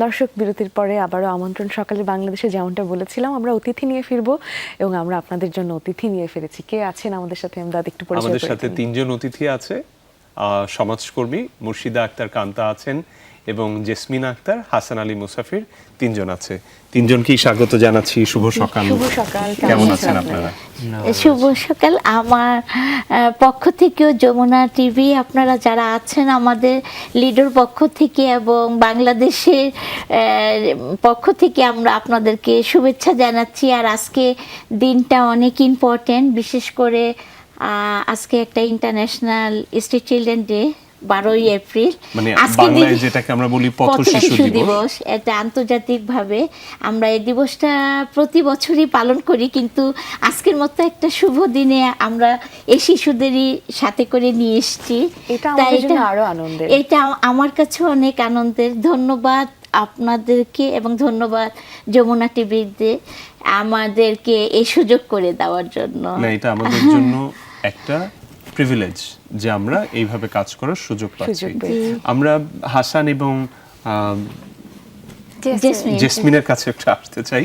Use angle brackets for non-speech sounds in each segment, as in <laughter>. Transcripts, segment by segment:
দর্শক বিরতির পরে আবারও আমন্ত্রণ সকালে বাংলাদেশে যেমনটা বলেছিলাম আমরা অতিথি নিয়ে ফিরবো এবং আমরা আপনাদের জন্য অতিথি নিয়ে ফিরেছি। কে আছেন আমাদের সাথে? আমরা একটু পরিচয় আমাদের সাথে তিনজন অতিথি আছে। আহ, সমাজকর্মী মুর্শিদা আক্তার কান্তা আছেন এবং জেসমিন আক্তার হাসান আলী মুসাফির তিনজন আছে। তিনজনকেই স্বাগত জানাচ্ছি? শুভ সকাল। শুভ সকাল কেমন আছেন আপনারা? শুভ সকাল। আমার পক্ষ থেকেও যমুনা টিভি আপনারা যারা আছেন আমাদের লিডার পক্ষ থেকে এবং বাংলাদেশের পক্ষ থেকে আমরা আপনাদেরকে শুভেচ্ছা জানাচ্ছি। আর আজকে দিনটা অনেক ইম্পর্টেন্ট বিশেষ করে আজকে একটা ইন্টারন্যাশনাল স্ট্রিট চিলড্রেন ডে বারোই এপ্রিল। মানে বাংলায় যেটাকে আমরা বলি পথ শিশু দিবস। এটা আন্তর্জাতিকভাবে আমরা এই দিবসটা প্রতি বছরই পালন করি কিন্তু আজকের মতো একটা শুভ দিনে আমরা এই শিশুদেরই সাথে করে নিয়ে এসেছি। এটা তাই এটা- আরও আনন্দের। এটা আমার কাছে অনেক আনন্দের। ধন্যবাদ আপনাদেরকে এবং ধন্যবাদ যমুনা টিভিতে আমাদেরকে এই সুযোগ করে দেওয়ার জন্য। না এটা আমাদের জন্য একটা প্রিভিলেজ যে আমরা এইভাবে কাজ করার সুযোগ পাচ্ছি। আমরা হাসান এবং আহ, জেসমিনের কাছে একটা আসতে চাই।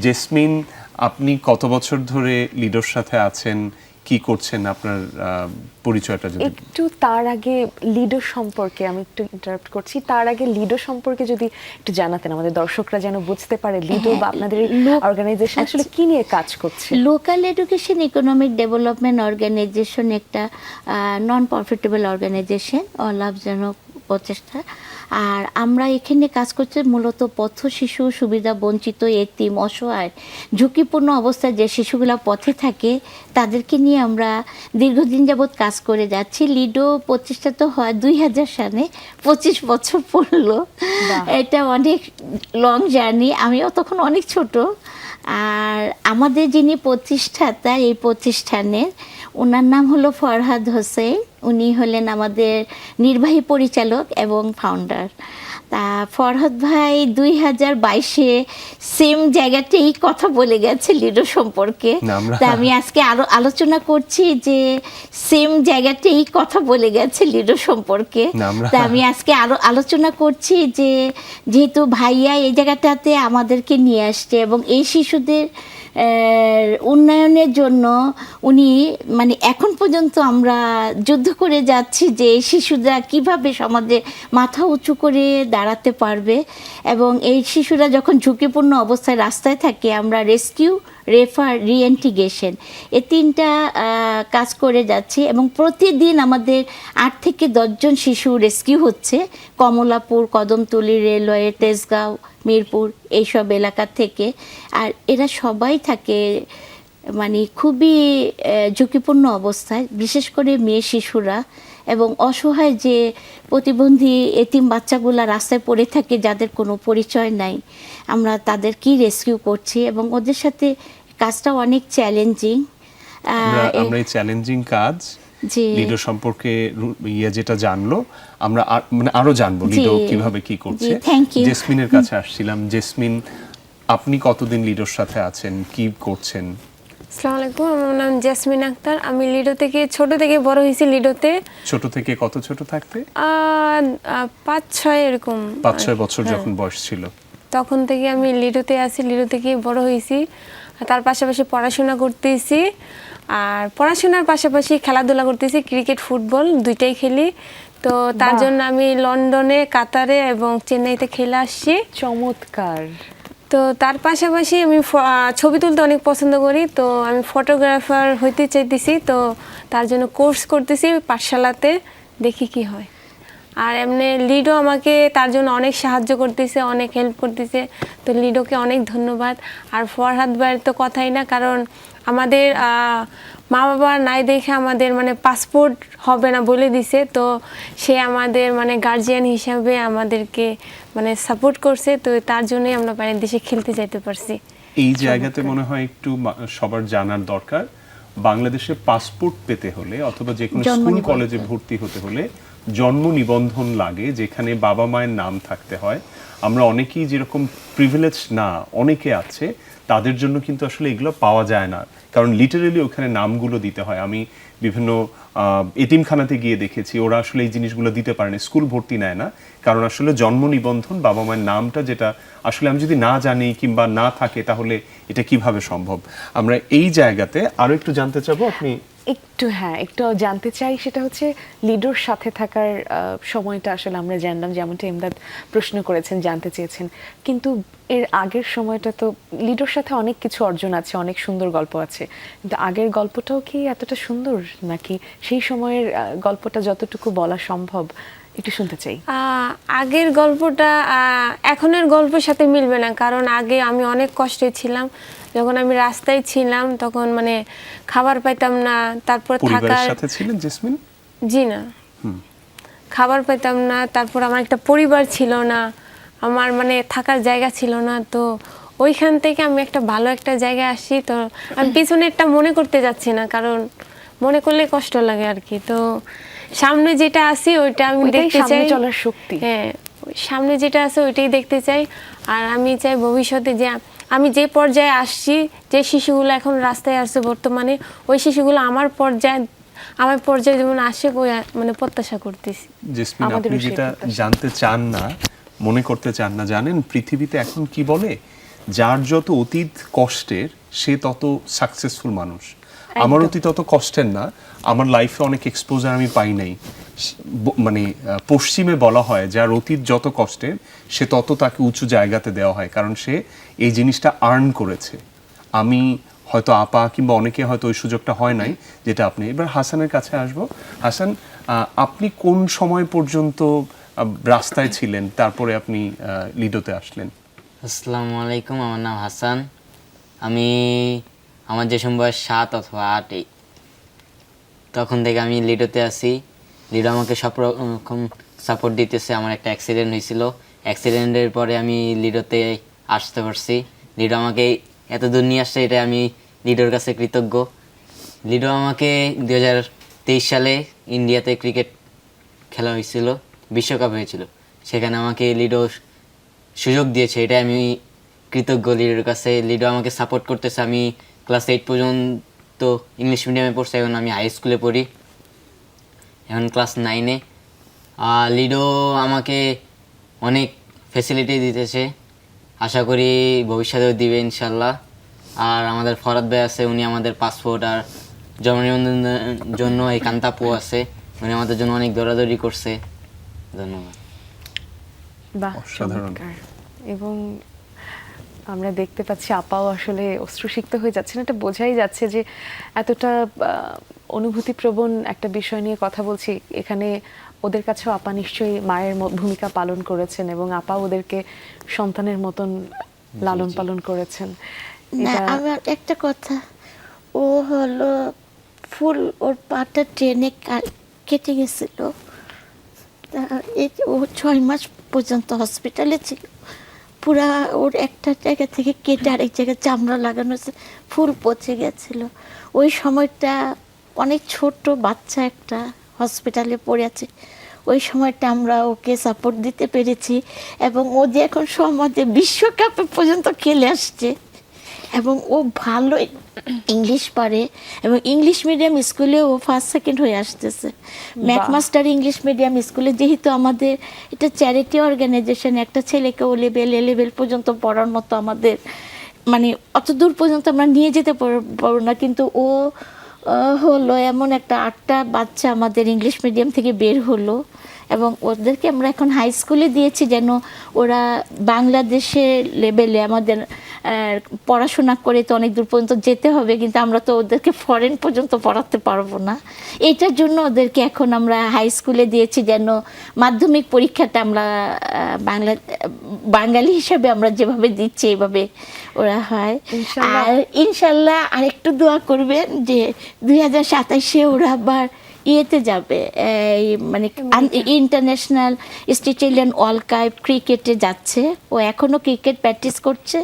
জেসমিন আপনি কত বছর ধরে লিডোর সাথে আছেন? কি করছেন আপনার পরিচয়টা যদি? একটু তার আগে লিডো সম্পর্কে আমি একটু ইন্টারাপ্ট করছি। তার আগে লিডো সম্পর্কে যদি একটু জানাতেন আমাদের দর্শকরা যেন বুঝতে পারে লিডো বা আপনাদের অর্গানাইজেশন আসলে কি নিয়ে কাজ করছে? Local education economic development organization একটা নন প্রফিটেবল অর্গানাইজেশন অলাভজনক প্রচেষ্টা। আর আমরা এখানে কাজ করছি মূলত পথ শিশু সুবিধা বঞ্চিত এতিম অসহায় ঝুঁকিপূর্ণ অবস্থায় যে শিশুগুলো পথে থাকে তাদেরকে নিয়ে আমরা দীর্ঘদিন যাবৎ কাজ করে যাচ্ছি। লিডো প্রতিষ্ঠা তো হয় দুই হাজার সালে পঁচিশ বছর পড়ল। এটা অনেক লং জার্নি আমিও তখন অনেক ছোট। আর আমাদের যিনি প্রতিষ্ঠাতা এই প্রতিষ্ঠানের ওনার নাম হলো ফরহাদ হোসেন। উনি হলেন আমাদের নির্বাহী পরিচালক এবং ফাউন্ডার তা ফরহাদ ভাই দুই হাজার বাইশে সেম জায়গাতেই কথা বলে গেছে লিডো সম্পর্কে। তা আমি আজকে আরও আলোচনা করছি যে সেম জায়গাতেই কথা বলে গেছে লিডো সম্পর্কে। তা আমি আজকে আরও আলোচনা করছি যে যেহেতু ভাইয়া এই জায়গাটাতে আমাদেরকে নিয়ে আসছে এবং এই শিশুদের উন্নয়নের জন্য উনি মানে এখন পর্যন্ত আমরা যুদ্ধ করে যাচ্ছি যে শিশুরা কীভাবে সমাজে মাথা উঁচু করে দাঁড়াতে পারবে। এবং এই শিশুরা যখন ঝুঁকিপূর্ণ অবস্থায় রাস্তায় থাকে, আমরা রেস্কিউ রেফার রিএন্টিগ্রেশন এ তিনটা কাজ করে যাচ্ছি এবং প্রতিদিন আমাদের আট থেকে দশজন শিশু রেস্কিউ হচ্ছে। কমলাপুর, কদমতলি রেলওয়ে তেজগাঁও, মিরপুর এইসব এলাকা থেকে। আর এরা সবাই থাকে মানে খুবই ঝুঁকিপূর্ণ অবস্থায়, বিশেষ করে মেয়ে শিশুরা। এবং অসহায় যে প্রতিবন্ধী এতিম বাচ্চাগুলা রাস্তায় পড়ে থাকে, যাদের কোনো পরিচয় নাই, আমরা তাদেরকেই রেস্কিউ করছি? এবং ওদের সাথে কাজটা অনেক চ্যালেঞ্জিং আমরা আমরা এই চ্যালেঞ্জিং কাজ লিডো সম্পর্কে ইয়ে যেটা জানলো আমরা মানে আরও জানব লিডো কীভাবে কি করছে. জেসমিনের কাছে আসছিলাম। জেসমিন আপনি কতদিন লিডোর সাথে আছেন? কি করছেন? আসসালামু আলাইকুম আমার নাম জেসমিন আক্তার। আমি লিডো থেকে ছোট থেকে বড় হয়েছি লিডোতে ছোট থেকে কত ছোট থাকতে? আহ, পাঁচ ছয় এরকম। পাঁচ ছয় বছর হ্যাঁ। যখন বয়স ছিল। তখন থেকে আমি লিডোতে আছি লিডো থেকে বড় হয়েছি। তার পাশাপাশি পড়াশোনা করতেছি। আর পড়াশোনার পাশাপাশি খেলাধুলা করতেছি ক্রিকেট ফুটবল দুইটাই খেলি। তো তার জন্য আমি লন্ডনে কাতারে এবং চেন্নাইতে খেলে আসছি। চমৎকার! তো তার পাশাপাশি আমি ছবি তুলতে অনেক পছন্দ করি। তো আমি ফটোগ্রাফার হইতে চাইতেছি। তো তার জন্য কোর্স করতেছি পাঠশালাতে দেখি কি হয়। আর এমনি লিডো আমাকে তার জন্য অনেক সাহায্য করতেছে অনেক হেল্প করতেছে। তো লিডোকে অনেক ধন্যবাদ। আর ফরহাদ ভাইয়ের তো কথাই না কারণ আমাদের আহ, মা বাবা নাই দেখে আমাদের মানে পাসপোর্ট হবে না বলে দিছে। তো সে আমাদের মানে গার্জিয়ান হিসাবে আমাদেরকে মানে সাপোর্ট করছে। তো তার জন্যই আমরা বাইরের দেশে খেলতে যাইতে পারছি। এই জায়গাতে মনে হয় একটু সবার জানার দরকার। বাংলাদেশে পাসপোর্ট পেতে হলে অথবা যে কোনো স্কুল কলেজে ভর্তি হতে হলে জন্ম নিবন্ধন লাগে, যেখানে বাবা মায়ের নাম থাকতে হয়। আমরা অনেকেই যেরকম প্রিভিলেজ না, অনেকে আছে, তাদের জন্য কিন্তু আসলে এগুলো পাওয়া যায় না। কারণ লিটারেলি ওখানে নামগুলো দিতে হয়। আমি বিভিন্ন এতিমখানাতে গিয়ে দেখেছি, ওরা আসলে এই জিনিসগুলো দিতে পারে না, স্কুল ভর্তি নেয় না। কারণ আসলে জন্ম নিবন্ধন, বাবা মায়ের নামটা যেটা, আসলে আমি যদি না জানি কিংবা না থাকে, তাহলে এটা কীভাবে সম্ভব? আমরা এই জায়গাতে আরও একটু জানতে চাবো, আপনি একটু হ্যাঁ একটু জানতে চাই, সেটা হচ্ছে লিডোর সাথে থাকার সময়টা আসলে আমরা জানলাম, যেমনটা ইমদাদ প্রশ্ন করেছেন, জানতে চেয়েছেন। কিন্তু এর আগের সময়টা তো লিডোর সাথে অনেক কিছু অর্জন আছে, অনেক সুন্দর গল্প আছে। কিন্তু আগের গল্পটাও কি এতটা সুন্দর? নাকি সেই সময়ের গল্পটা যতটুকু বলা সম্ভব, একটু শুনতে চাই। আগের গল্পটা এখনের গল্পের সাথে মিলবে না, কারণ আগে আমি অনেক কষ্টে ছিলাম। যখন আমি রাস্তায় ছিলাম তখন মানে খাবার পাইতাম না। তারপর থাকার সাথে ছিলেন জেসমিন? জি না। খাবার পেতাম না তারপর আমার একটা পরিবার ছিল না আমার মানে থাকার জায়গা ছিল না তো ওইখান থেকে আমি একটা ভালো একটা জায়গায় আসি তো আমি পিছনেরটা মনে করতে যাচ্ছি না কারণ মনে করলে কষ্ট লাগে আর কি তো সামনে যেটা আসি ওইটা আমি দেখতে চাই। চলার শক্তি। হ্যাঁ সামনে যেটা আছে ওইটাই দেখতে চাই আর আমি চাই ভবিষ্যতে যে আমি যে পর্যায়ে আসছি যে শিশুগুলো এখন রাস্তায় আসছে বর্তমানে ওই শিশুগুলো আমার পর্যায়ে আমার পর্যায়ে যেমন আসে ওই মানে প্রত্যাশা করতেছি। জেসমিন আপনি যেটা জানতে চান না মনে করতে চান না জানেন পৃথিবীতে এখন কি বলে? যার যত অতীত কষ্টের সে তত সাকসেসফুল মানুষ। আমার অতীত তত কষ্টের না আমার লাইফে অনেক এক্সপোজার আমি পাই নাই। মানে পশ্চিমে বলা হয়, যার অতীত যত কষ্টের সে তত তাকে উঁচু জায়গাতে দেওয়া হয়, কারণ সে এই জিনিসটা আর্ন করেছে। আমি হয়তো আপা কিংবা অনেকে হয়তো ওই সুযোগটা হয় নাই, যেটা আপনি, এবার হাসানের কাছে আসব। হাসান আপনি কোন সময় পর্যন্ত রাস্তায় ছিলেন? তারপরে আপনি লিডোতে আসলেন। আসসালামু আলাইকুম, আমার নাম হাসান। আমি, আমার যে সময় বয়স সাত অথবা আট তখন থেকে আমি লিডোতে আসি লিডো আমাকে সব রকম সাপোর্ট দিতেছে। আমার একটা অ্যাক্সিডেন্ট হয়েছিল। অ্যাক্সিডেন্টের পরে আমি লিডোতে আসতে পারছি। লিডো আমাকে এত দূর নিয়ে আসছে, এটা আমি লিডোর কাছে কৃতজ্ঞ। লিডো আমাকে দু হাজার তেইশ সালে ইন্ডিয়াতে ক্রিকেট খেলা হয়েছিল, বিশ্বকাপ হয়েছিল। সেখানে আমাকে লিডো সুযোগ দিয়েছে এটা আমি কৃতজ্ঞ লিডোর কাছে। লিডো আমাকে সাপোর্ট করতেছে। আমি ক্লাস এইট পর্যন্ত ইংলিশ মিডিয়ামে পড়ছি, এখন আমি হাই স্কুলে পড়ি। এখন ক্লাস নাইনে আর লিডো আমাকে অনেক ফেসিলিটি দিতেছে। আশা করি ভবিষ্যতেও দিবে ইনশাল্লাহ। আর আমাদের ফরাদ ভাই আছে উনি আমাদের পাসপোর্ট আর জন্ম নিবন্ধনের জন্য এই কান্তাপু আছে। উনি আমাদের জন্য অনেক দৌড়াদৌড়ি করছে। ধন্যবাদ। বাহ। চমৎকার। এবং আমরা দেখতে পাচ্ছি আপাও আসলে অশ্রুসিক্ত হয়ে যাচ্ছেন। এটা বোঝাই যাচ্ছে যে এতটা অনুভূতিপ্রবণ একটা বিষয় নিয়ে কথা বলছি। এখানে ওদের কাছেও আপা নিশ্চয়ই মায়ের ম- ভূমিকা পালন করেছেন এবং আপা ওদেরকে সন্তানের মতন লালন পালন করেছেন। না আমার একটা কথা। ও হলো ফুল ওর পাটা ট্রেনে কা- কেটে গেছিল। ও ছয় মাস পর্যন্ত হসপিটালে ছিল। পুরা ওর একটা জায়গা থেকে কেটে আরেক জায়গায় চামড়া লাগানো হয়েছে। ফুল পচে গেছিল। ওই সময়টা অনেক ছোট বাচ্চা একটা হসপিটালে পড়ে আছে। ওই সময়টা আমরা ওকে সাপোর্ট দিতে পেরেছি এবং ও যে এখন সমাজে বিশ্বকাপে পর্যন্ত খেলে আসছে এবং ও ভালো ইংলিশ পারে এবং ইংলিশ মিডিয়াম স্কুলে ও ফার্স্ট সেকেন্ড হয়ে আসতেছে। ম্যাকমাস্টার ইংলিশ মিডিয়াম স্কুলে যেহেতু আমাদের এটা চ্যারিটি অর্গানাইজেশন একটা ছেলেকে ও লেভেল এ লেভেল পর্যন্ত পড়ার মতো আমাদের মানে অত দূর পর্যন্ত আমরা নিয়ে যেতে পারব না কিন্তু ও হলো এমন একটা আটটা বাচ্চা আমাদের ইংলিশ মিডিয়াম থেকে বের হলো এবং ওদেরকে আমরা এখন হাই স্কুলে দিয়েছি যেন ওরা বাংলাদেশের লেভেলে আমাদের পড়াশোনা করে তো অনেক দূর পর্যন্ত যেতে হবে কিন্তু আমরা তো ওদেরকে ফরেন পর্যন্ত পড়াতে পারব না। এটার জন্য ওদেরকে এখন আমরা হাই স্কুলে দিয়েছি যেন মাধ্যমিক পরীক্ষাটা আমরা বাংলা বাঙালি হিসাবে আমরা যেভাবে দিচ্ছি এইভাবে ওরা হয়। আর ইনশাল্লাহ আরেকটু দোয়া করবেন যে দুই হাজার সাতাশে ওরা আবার ইয়েতে যাবে এই মানে ইন্টারন্যাশনাল স্টেচিলিয়ান ওয়ার্ল্ড কাপ ক্রিকেটে যাচ্ছে। ও এখনও ক্রিকেট প্র্যাকটিস করছে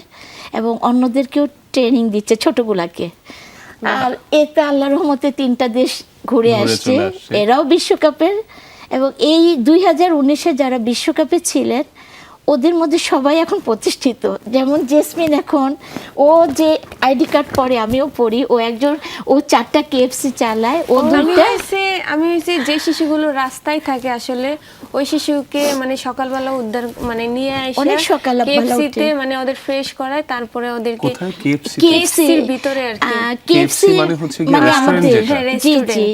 এবং অন্যদেরকেও ট্রেনিং দিচ্ছে ছোটগুলাকে। আর এতে আল্লাহ রহমতে তিনটা দেশ ঘুরে আসছে। এরাও বিশ্বকাপের। এবং এই দুই হাজার উনিশে যারা বিশ্বকাপে ছিলেন ওদের মধ্যে সবাই এখন প্রতিষ্ঠিত। যেমন জেসমিন এখন ও যে আইডি কার্ড পরে আমিও পড়ি ও একজন ও চারটা কেএফসি চালায় ও আমি হয়েছে আমি হয়েছে যে শিশুগুলো রাস্তায় থাকে আসলে ওই শিশুকে মানে সকালবেলা উদ্ধার মানে নিয়ে আসে অনেক সকালবেলা KFC তে মানে ওদের ফ্রেশ করায় তারপরে ওদেরকে কেএফসি KFC ভিতরে আর কি। KFC মানে হচ্ছে কি মানে যেটা? হ্যাঁ, জি জি।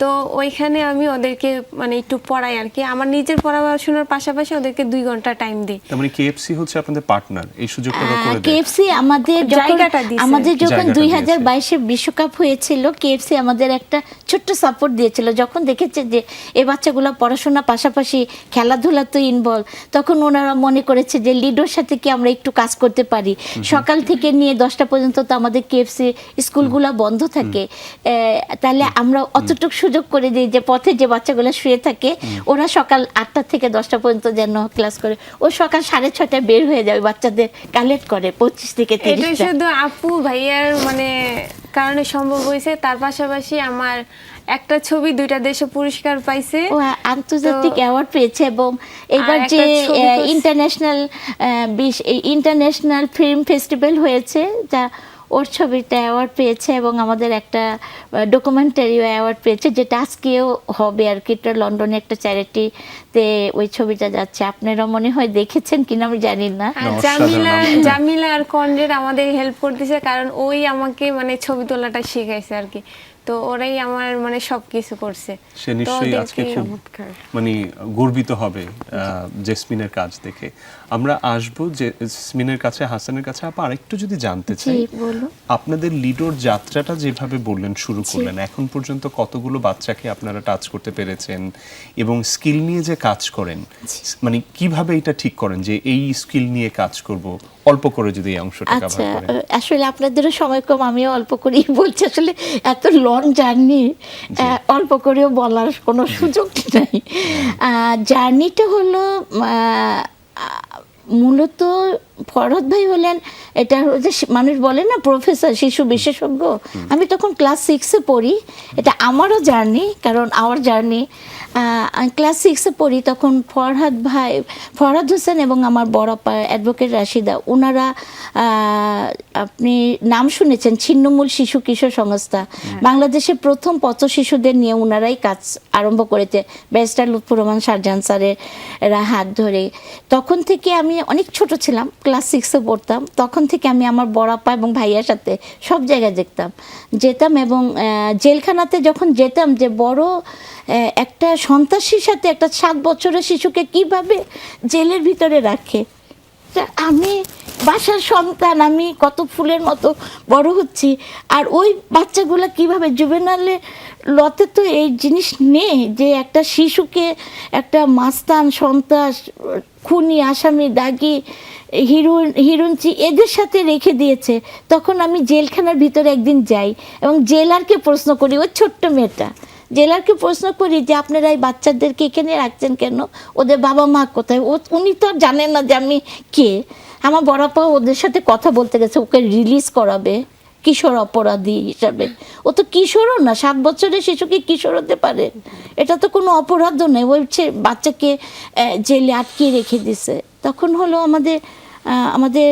তো ওইখানে আমি ওদেরকে মানে একটু পড়াই আর কি। আমার নিজের পড়াশোনার পাশাপাশি ওদেরকে দুই ঘণ্টা টাইম দিই। তার মানে কেএফসি হচ্ছে আপনাদের পার্টনার এই সুযোগটা করে দেয়। কেএফসি আমাদের জায়গাটা দিছে। আমাদের যখন জায়গাটা দুই হাজার বাইশে বিশ্বকাপ হয়েছিল কেএফসি আমাদের একটা ছোট্ট সাপোর্ট দিয়েছিল। যখন দেখেছে যে এই বাচ্চাগুলো পড়াশোনা পাশাপাশি খেলাধুলা তো ইনভলভ তখন ওনারা মনে করেছে যে লিডোর সাথে কি আমরা একটু কাজ করতে পারি। সকাল থেকে নিয়ে দশটা পর্যন্ত তো আমাদের কেএফসি স্কুলগুলো বন্ধ থাকে। এ, তাহলে আমরা অতটুকু সুযোগ করে দিই যে পথে যে বাচ্চাগুলো শুয়ে থাকে ওরা সকাল আটটা থেকে দশটা পর্যন্ত যেন ক্লাস করে। ও সকাল সাড়ে ছটায় বের হয়ে যাবে বাচ্চাদের কালেক্ট করে পঁচিশ থেকে এটা শুধু আপু ভাইয়ার মানে কারণে সম্ভব হয়েছে। তার পাশাপাশি আমার একটা ছবি দুইটা দেশে পুরস্কার পাইছে। ও আন্তর্জাতিক অ্যাওয়ার্ড পেয়েছে এবং এবার যে ইন্টারন্যাশনাল ইন্টারন্যাশনাল ফিল্ম ফেস্টিভ্যাল হয়েছে যা ওর ছবিটা অ্যাওয়ার্ড পেয়েছে এবং আমাদের একটা ডকুমেন্টারিও অ্যাওয়ার্ড পেয়েছে, যেটা আজকেও হবে আর কি। এটা লন্ডনে একটা চ্যারিটিতে ওই ছবিটা যাচ্ছে। আপনারা মনে হয় দেখেছেন কিনা আমি জানি না। জামিলা জামিলা আর কনরেড আমাদের হেল্প করতেছে কারণ ওই আমাকে মানে ছবি তোলাটা শিখাইছে আর কি। তো ওরাই আমার মানে সবকিছু করছে। সে নিশ্চয়ই আজকে খুব মানে গর্বিত হবে জেসমিনের কাজ দেখে। আমরা আসব যে জেসমিনের কাছে হাসানের কাছে। আপা আরেকটু যদি জানতে চাই জি, বলুন। আপনাদের লিডোর যাত্রাটা যেভাবে বললেন শুরু করলেন এখন পর্যন্ত কতগুলো বাচ্চাকে আপনারা টাচ করতে পেরেছেন এবং স্কিল নিয়ে যে কাজ করেন। মানে কীভাবে এটা ঠিক করেন যে এই স্কিল নিয়ে কাজ করব? অল্প করে যদি এই অংশটা আচ্ছা কভার করেন। আসলে আপনাদেরও সময় কম আমিও অল্প করেই বলছি। আসলে এত লং জার্নি অল্প করেও বলার কোনো সুযোগ নাই। জার্নিটা হলো আহ, মূলত ফরদ ভাই হলেন এটা হচ্ছে মানুষ বলে না প্রফেসর শিশু বিশেষজ্ঞ। আমি তখন ক্লাস সিক্সে পড়ি। এটা আমারও জার্নি কারণ আমার জার্নি ক্লাস সিক্সে পড়ি তখন ফরহাদ ভাই ফরহাদ হোসেন এবং আমার বড় আপা অ্যাডভোকেট রাশিদা ওনারা আপনি নাম শুনেছেন ছিন্নমূল শিশু কিশোর সংস্থা। বাংলাদেশে প্রথম পথ শিশুদের নিয়ে ওনারাই কাজ আরম্ভ করেছে ব্যারিস্টার লুৎফুর রহমান শাহজাহান স্যারের হাত ধরে তখন থেকে আমি অনেক ছোট ছিলাম ক্লাস সিক্সে পড়তাম। তখন থেকে আমি আমার বড় আপা এবং ভাইয়ার সাথে সব জায়গায় দেখতাম যেতাম এবং জেলখানাতে যখন যেতাম যে বড় একটা সন্ত্রাসীর সাথে একটা সাত বছরের শিশুকে কীভাবে জেলের ভিতরে রাখে? আমি বাসার সন্তান, আমি কত ফুলের মতো বড় হচ্ছি। আর ওই বাচ্চাগুলো কীভাবে জুবেনালে লতে তো এই জিনিস নেই যে একটা শিশুকে একটা মাস্তান, সন্ত্রাস, খুনি, আসামি, দাগি, হিরুন, হিরুঞ্চি এদের সাথে রেখে দিয়েছে। তখন আমি জেলখানার ভিতরে একদিন যাই এবং জেলারকে প্রশ্ন করি, ওই ছোট্ট মেয়েটা, জেলারকে প্রশ্ন করি যে, আপনারা এই বাচ্চাদেরকে এখানে রাখছেন কেন? ওদের বাবা মা কোথায়? ও, উনি তো জানেন না যে আমি কে। আমার বড়াপা ওদের সাথে কথা বলতে গেছে, ওকে রিলিজ করাবে। কিশোর অপরাধী হিসাবে। ও তো কিশোরও না, সাত বছরের শিশুকে কিশোর হতে পারে। এটা তো কোনো অপরাধও নেই ওই বাচ্চাকে জেলে আটকিয়ে রেখে দিছে। তখন হলো আমাদের আমাদের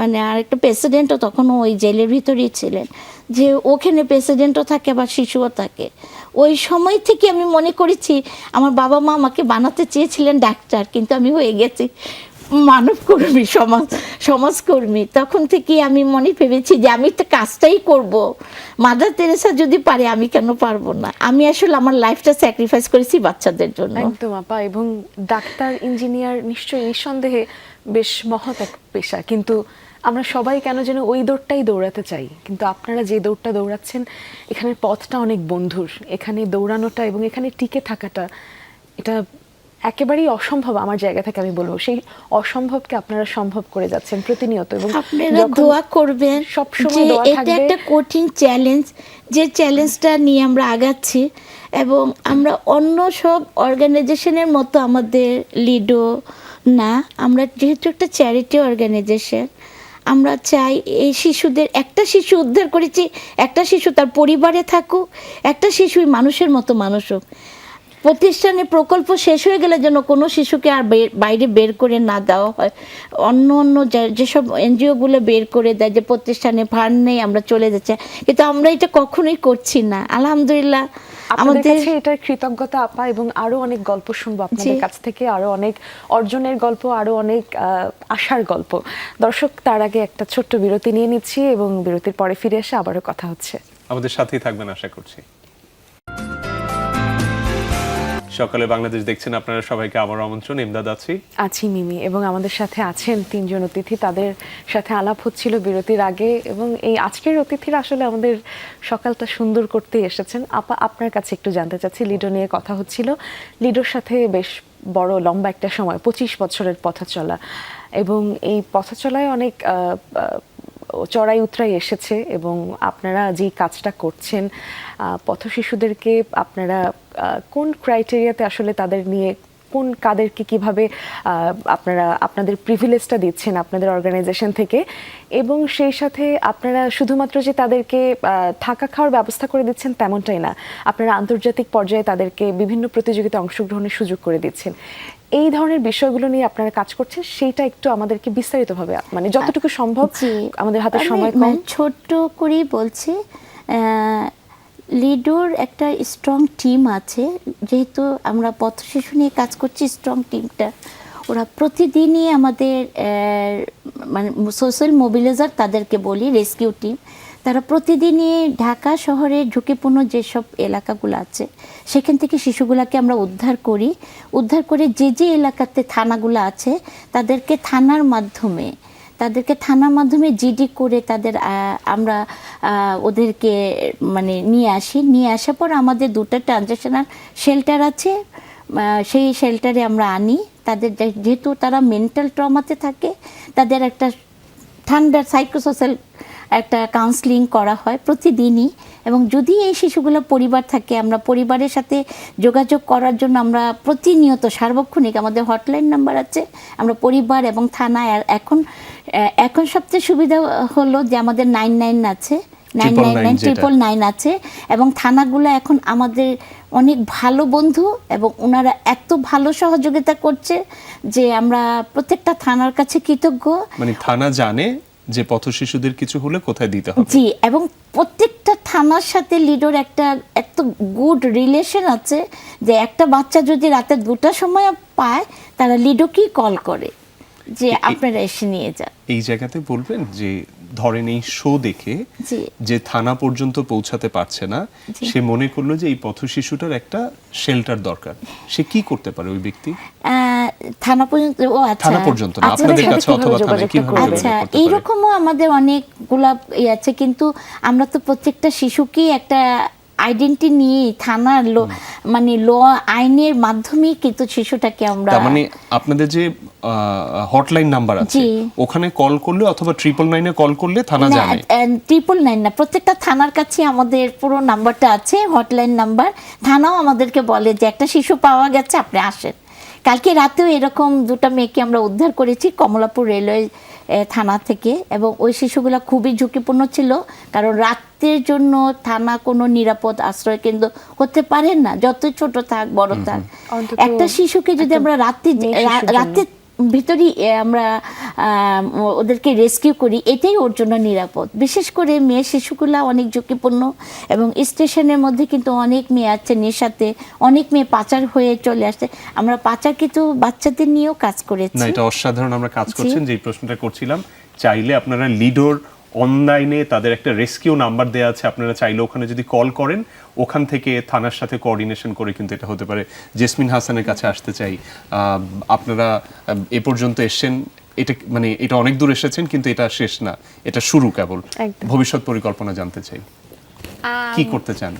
মানে আরেকটা প্রেসিডেন্টও তখন ওই জেলের ভিতরেই ছিলেন। যে ওখানে প্রেসিডেন্টও থাকে, আবার শিশুও থাকে। ওই সময় থেকে আমি মনে করেছি, আমার বাবা মা আমাকে বানাতে চেয়েছিলেন ডাক্তার, কিন্তু আমি হয়ে গেছি। মানবকর্মী, সমাজ, সমাজকর্মী। তখন থেকে আমি মনে ভেবেছি যে আমি তো কাজটাই করব। মাদার তেরেসা যদি পারে, আমি কেন পারব না? আমি আসলে আমার লাইফটা স্যাক্রিফাইস করেছি বাচ্চাদের জন্য। একদম, আপা। এবং ডাক্তার ইঞ্জিনিয়ার নিশ্চয়ই নিঃসন্দেহে বেশ মহৎ এক পেশা। কিন্তু আমরা সবাই কেন যেন ওই দৌড়টাই দৌড়াতে চাই? কিন্তু আপনারা যে দৌড়টা দৌড়াচ্ছেন, এখানের পথটা অনেক বন্ধুর। এখানে দৌড়ানোটা এবং এখানে টিকে থাকাটা, এটা একেবারেই অসম্ভব আমার জায়গা থেকে আমি বলব। সেই অসম্ভবকে আপনারা সম্ভব করে যাচ্ছেন প্রতিনিয়ত এবং আপনারা দোয়া করবেন সবসময় এটা একটা কঠিন চ্যালেঞ্জ যে চ্যালেঞ্জটা নিয়ে আমরা আগাচ্ছি এবং আমরা অন্য সব অর্গানাইজেশনের মতো আমাদের লিডো না আমরা যেহেতু একটা চ্যারিটি অর্গানাইজেশন আমরা চাই এই শিশুদের একটা শিশু উদ্ধার করেছি একটা শিশু তার পরিবারে থাকুক একটা শিশুই মানুষের মতো মানুষ হোক। প্রতিষ্ঠানে প্রকল্প শেষ হয়ে গেলে যেন কোনো শিশুকে আর বাইরে বের করে না দেওয়া হয়। অন্য অন্য যেসব এনজিওগুলো বের করে দেয় যে প্রতিষ্ঠানে ফান্ড নেই আমরা চলে যাচ্ছি। কিন্তু আমরা এটা কখনোই করছি না। আলহামদুলিল্লাহ আমাদের কাছে এটার কৃতজ্ঞতা আপা এবং আরও অনেক গল্প শুনব আপনাদের কাছ থেকে। আরও অনেক অর্জনের গল্প আরও অনেক আহ, আশার গল্প। দর্শক তার আগে একটা ছোট্ট বিরতি নিয়ে নিচ্ছি এবং বিরতির পরে ফিরে এসে আবারও কথা হচ্ছে। আমাদের সাথেই থাকবেন আশা করছি। সকালে বাংলাদেশ দেখছেন আপনারা সবাইকে আবার আমন্ত্রণ, ইমদাদ আছি। আছি মিমি, এবং আমাদের সাথে আছেন তিনজন অতিথি। তাদের সাথে আলাপ হচ্ছিল বিরতির আগে, এবং এই আজকের অতিথিরা আসলে আমাদের সকালটা সুন্দর করতে এসেছেন। আপা, আপনার কাছে একটু জানতে চাচ্ছি, লিডো নিয়ে কথা হচ্ছিল। লিডোর সাথে বেশ বড়, লম্বা একটা সময়, পঁচিশ বছরের পথ চলা এবং এই পথ চলায় অনেক চড়াই উতরাই এসেছে এবং আপনারা যে কাজটা করছেন পথ শিশুদেরকে আপনারা কোন ক্রাইটেরিয়াতে আসলে তাদের নিয়ে কোন কাদেরকে কীভাবে আপনারা, আপনাদের প্রিভিলেজটা দিচ্ছেন আপনাদের অর্গানাইজেশন থেকে এবং সেই সাথে আপনারা শুধুমাত্র যে তাদেরকে থাকা খাওয়ার ব্যবস্থা করে দিচ্ছেন তেমনটাই না, আপনারা আন্তর্জাতিক পর্যায়ে তাদেরকে বিভিন্ন প্রতিযোগিতায় অংশগ্রহণের সুযোগ করে দিচ্ছেন। এই ধরনের বিষয়গুলো নিয়ে আপনারা কাজ করছেন সেইটা একটু আমাদেরকে বিস্তারিতভাবে মানে যতটুকু সম্ভব আমাদের হাতে সময় কম। মানে ছোট্ট করেই বলছি লিডোর একটা স্ট্রং টিম আছে যেহেতু আমরা পথ শিশু নিয়ে কাজ করছি স্ট্রং টিমটা ওরা প্রতিদিনই আমাদের মানে সোশ্যাল মোবিলাইজার তাদেরকে বলি রেস্কিউ টিম তারা প্রতিদিনই ঢাকা শহরের ঝুঁকিপূর্ণ যেসব এলাকাগুলো আছে, সেখান থেকে শিশুগুলোকে আমরা উদ্ধার করি। উদ্ধার করে যে যে এলাকাতে থানাগুলো আছে, তাদেরকে থানার মাধ্যমে, তাদেরকে থানার মাধ্যমে জিডি করে তাদের আমরা ওদেরকে মানে নিয়ে আসি। নিয়ে আসার পর আমাদের দুটো ট্রানজেকশনাল শেল্টার আছে সেই শেল্টারে আমরা আনি। তাদের যেহেতু তারা মেন্টাল ট্রমাতে থাকে, তাদের একটা ঠান্ডার সাইকোসোশ্যাল একটা কাউন্সিলিং করা হয় প্রতিদিনই। এবং যদি এই শিশুগুলো পরিবার থাকে আমরা পরিবারের সাথে যোগাযোগ করার জন্য আমরা প্রতিনিয়ত সার্বক্ষণিক আমাদের হটলাইন নাম্বার আছে আমরা পরিবার এবং থানায় এখন এখন সবচেয়ে সুবিধা হলো যে আমাদের নাইন নাইন আছে nine nine nine 999 triple nine আছে এবং থানাগুলো এখন আমাদের অনেক ভালো বন্ধু এবং ওনারা এত ভালো সহযোগিতা করছে যে আমরা প্রত্যেকটা থানার কাছে কৃতজ্ঞ। মানে থানা জানে যে পথ শিশুদের কিছু হলে কোথায় দিতে হবে? জি এবং প্রত্যেকটা থানার সাথে লিডোর একটা এত গুড রিলেশন আছে যে একটা বাচ্চা যদি রাতে দুটার সময় পায় তারা লিডোকেই কল করে যে আপনারা এসে নিয়ে যান। এই জায়গাতে বলবেন যে ধরেন এই শো দেখে যে থানা পর্যন্ত পৌঁছাতে পারছে না সে মনে করল যে এই পথ শিশুটার একটা শেল্টার দরকার। সে কি করতে পারে ওই ব্যক্তি? আহ, থানা পর্যন্ত ও আচ্ছা। থানা পর্যন্ত না আচ্ছা, আপনাদের কাছে অথবা থানায় যোগাযোগটা কীভাবে আচ্ছা এইরকমও আমাদের অনেকগুলা ইয়ে আছে কিন্তু আমরা তো প্রত্যেকটা শিশুকেই একটা আইডেন্টি নিয়ে থানার লো মানে ল আইনের মাধ্যমে কিন্তু শিশুটাকে আমরা মানে আপনাদের যে হটলাইন নাম্বার আছে। ওখানে কল করলে অথবা ট্রিপল নাইনে কল করলে থানা জানে? ট্রিপল নাইন না প্রত্যেকটা থানার কাছে আমাদের পুরো নাম্বারটা আছে হটলাইন নাম্বার। থানাও আমাদেরকে বলে যে একটা শিশু পাওয়া গেছে আপনি আসেন। কালকে রাতেও এরকম দুটো মেয়েকে আমরা উদ্ধার করেছি কমলাপুর রেলওয়ে থানা থেকে এবং ওই শিশুগুলো খুবই ঝুঁকিপূর্ণ ছিল। কারণ রাত্রের জন্য থানা কোনো নিরাপদ আশ্রয় কেন্দ্র হতে পারে না। যত ছোট থাক বড় থাক। একটা শিশুকে যদি আমরা রাত্রে রাত্রের ভিতরেই আমরা আম, ওদেরকে রেস্কিউ করি এটাই ওর জন্য নিরাপদ। বিশেষ করে মেয়ে শিশুগুলা অনেক ঝুঁকিপূর্ণ এবং স্টেশনের মধ্যে কিন্তু অনেক মেয়ে আছে নেশাতে অনেক মেয়ে পাচার হয়ে চলে আসছে। আমরা পাচার কিন্তু বাচ্চাদের নিয়েও কাজ না করেছি এটা অসাধারণ আমরা কাজ করছেন যে প্রশ্নটা করছিলাম। চাইলে আপনারা লিডোর অনলাইনে তাদের একটা রেস্কিউ নাম্বার দেওয়া আছে আপনারা চাইলে ওখানে যদি কল করেন ওখান থেকে থানার সাথে কোঅর্ডিনেশন করে কিন্তু এটা হতে পারে। জেসমিন হাসানের কাছে আসতে চাই। আপনারা এ পর্যন্ত এসছেন। এটা মানে এটা অনেক দূর এসেছেন কিন্তু এটা শেষ না। এটা শুরু কেবল। ভবিষ্যৎ পরিকল্পনা জানতে চাই। কি করতে চান?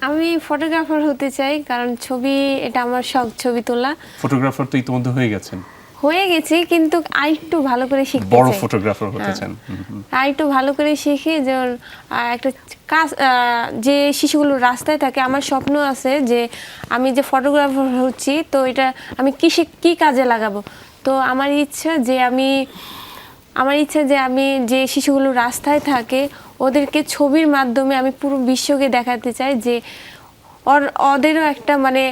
আমি ফটোগ্রাফার হতে চাই কারণ ছবি এটা আমার শখ ছবি তোলা। ফটোগ্রাফার তো ইতিমধ্যে হয়ে গেছেন। হয়ে গেছে কিন্তু আরেকটু ভালো করে শিখতে বড় ফটোগ্রাফার হতে হ্যাঁ। চান। হুম, হুম। আর একটু ভালো করে শিখে যেমন একটা কাজ আহ, যে শিশুগুলো রাস্তায় থাকে আমার স্বপ্ন আছে যে আমি যে ফটোগ্রাফার হচ্ছি তো এটা আমি কিসে কি কাজে লাগাবো? তো আমার ইচ্ছা যে আমি আমার ইচ্ছা যে আমি যে শিশুগুলো রাস্তায় থাকে ওদেরকে ছবির মাধ্যমে আমি পুরো বিশ্বকে দেখাতে চাই যে ওর ওদেরও একটা মানে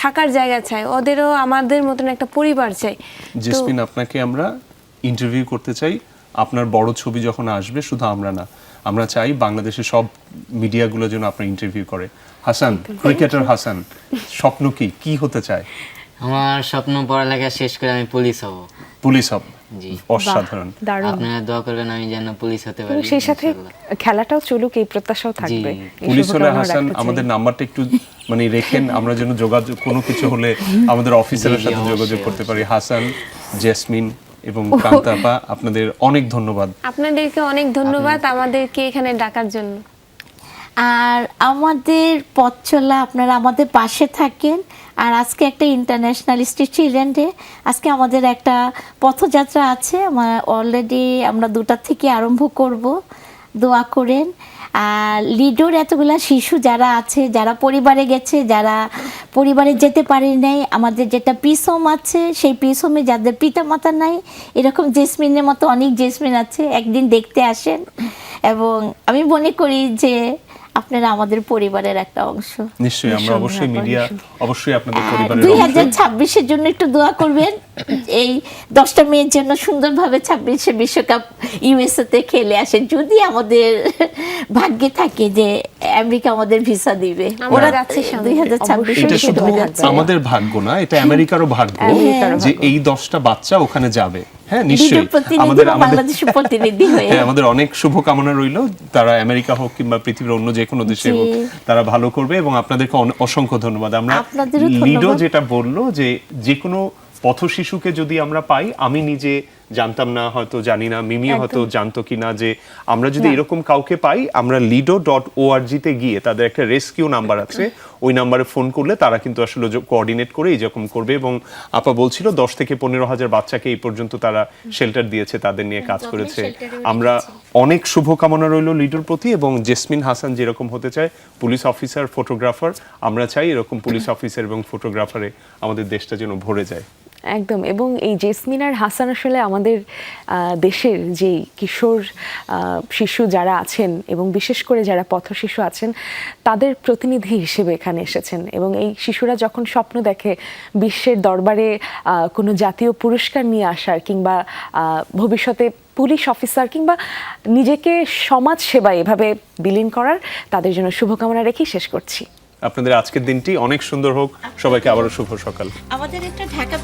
থাকার জায়গা চাই ওদেরও আমাদের মতন একটা পরিবার চাই। জেসমিন আপনাকে আমরা ইন্টারভিউ করতে চাই। আপনার বড় ছবি যখন আসবে শুধু আমরা না আমরা চাই বাংলাদেশের সব মিডিয়াগুলো যেন আপনার ইন্টারভিউ করে। হাসান ক্রিকেটার হাসান স্বপ্ন কি? কি হতে চায়? আমার স্বপ্ন পড়ালেখা শেষ করে আমি পুলিশ হব। পুলিশ হব। জি। অসাধারণ। দারুণ। আপনারা দোয়া করবেন আমি যেন পুলিশ হতে পারি সেই সাথে খেলাটাও চলুক এই প্রত্যাশাও থাকবে। পুলিশ হলে হাসান আমাদের নাম্বারটা একটু মানে রেখেন। আমরা যেন যোগাযোগ কোনো কিছু হলে আমাদের অফিসারের সাথে যোগাযোগ করতে পারি। হাসান জেসমিন এবং কান্তাপা আপনাদের অনেক ধন্যবাদ। আপনাদেরকে অনেক ধন্যবাদ আমাদেরকে এখানে ডাকার জন্য। আর আমাদের পথ চলা আপনারা আমাদের পাশে থাকেন। আর আজকে একটা ইন্টারন্যাশনাল স্ট্রিট চিলড্রেন ডে আজকে আমাদের একটা পথযাত্রা আছে। আমার অলরেডি আমরা দুটার থেকে আরম্ভ করব। দোয়া করেন। আর লিডোর এতগুলা শিশু যারা আছে, যারা পরিবারে গেছে, যারা পরিবারে যেতে পারে নাই, আমাদের যেটা পিসম আছে, সেই পিসোমে যাদের পিতা মাতা নাই, এরকম জেসমিনের মতো অনেক জেসমিন আছে, একদিন দেখতে আসেন। এবং আমি মনে করি যে আপনারা আমাদের পরিবারের একটা অংশ। নিশ্চয়ই আমরা অবশ্যই মিডিয়া অবশ্যই আপনাদের পরিবারের দুই অংশ। হাজার ছাব্বিশের জন্য একটু দোয়া করবেন। এই দশটা মেয়ের জন্য সুন্দরভাবে ছাব্বিশে বিশ্বকাপ ইউএসএ তে খেলে আসে যদি আমাদের ভাগ্যে থাকে যে আমেরিকা আমাদের ভিসা দিবে। ওরা যাচ্ছি সামনে। দুই হাজার ছাব্বিশে এটা শুধু যাচ্ছে আমাদের ভাগ্য না এটা আমেরিকারও ভাগ্য যে এই দশটা বাচ্চা ওখানে যাবে। হ্যাঁ নিশ্চয়ই। আমাদের বাংলাদেশের প্রতিনিধি হয়ে। হ্যাঁ আমাদের অনেক শুভকামনা রইল। তারা আমেরিকা হোক কিংবা পৃথিবীর অন্য যে কোনো দেশে হোক তারা ভালো করবে এবং আপনাদেরকে অসংখ্য ধন্যবাদ। আমরা লিডো যেটা বলল যে যে কোনো পথ শিশুকে যদি আমরা পাই আমি নিজে জানতাম না হয়তো জানি না মিমি হয়তো জানতো কিনা যে আমরা যদি এরকম কাউকে পাই আমরা লিডো ডট তে গিয়ে তাদের একটা রেস্কিউ নাম্বার আছে ওই নাম্বারে ফোন করলে তারা কিন্তু আসলে কোঅর্ডিনেট করে এরকম করবে এবং আপা বলছিল দশ থেকে পনেরো হাজার বাচ্চাকে এই পর্যন্ত তারা শেল্টার দিয়েছে তাদের নিয়ে কাজ করেছে। আমরা অনেক শুভকামনা রইল লিডোর প্রতি এবং জেসমিন হাসান যেরকম হতে চায় পুলিশ অফিসার ফটোগ্রাফার আমরা চাই এরকম পুলিশ অফিসার <clears throat> এবং ফটোগ্রাফারে আমাদের দেশটা যেন ভরে যায়। একদম। এবং এই জেসমিন আর হাসান আসলে আমাদের দেশের যে কিশোর শিশু যারা আছেন এবং বিশেষ করে যারা পথ শিশু আছেন, তাদের প্রতিনিধি হিসেবে এখানে এসেছেন। এবং এই শিশুরা যখন স্বপ্ন দেখে বিশ্বের দরবারে কোনো জাতীয় পুরস্কার নিয়ে আসার কিংবা ভবিষ্যতে পুলিশ অফিসার কিংবা নিজেকে সমাজ সেবায় এভাবে বিলীন করার, তাদের জন্য শুভকামনা রেখেই শেষ করছি। আপনাদের আজকের দিনটি অনেক সুন্দর হোক। সবাইকে আবারও শুভ সকাল। আমাদের একটা ঢাকা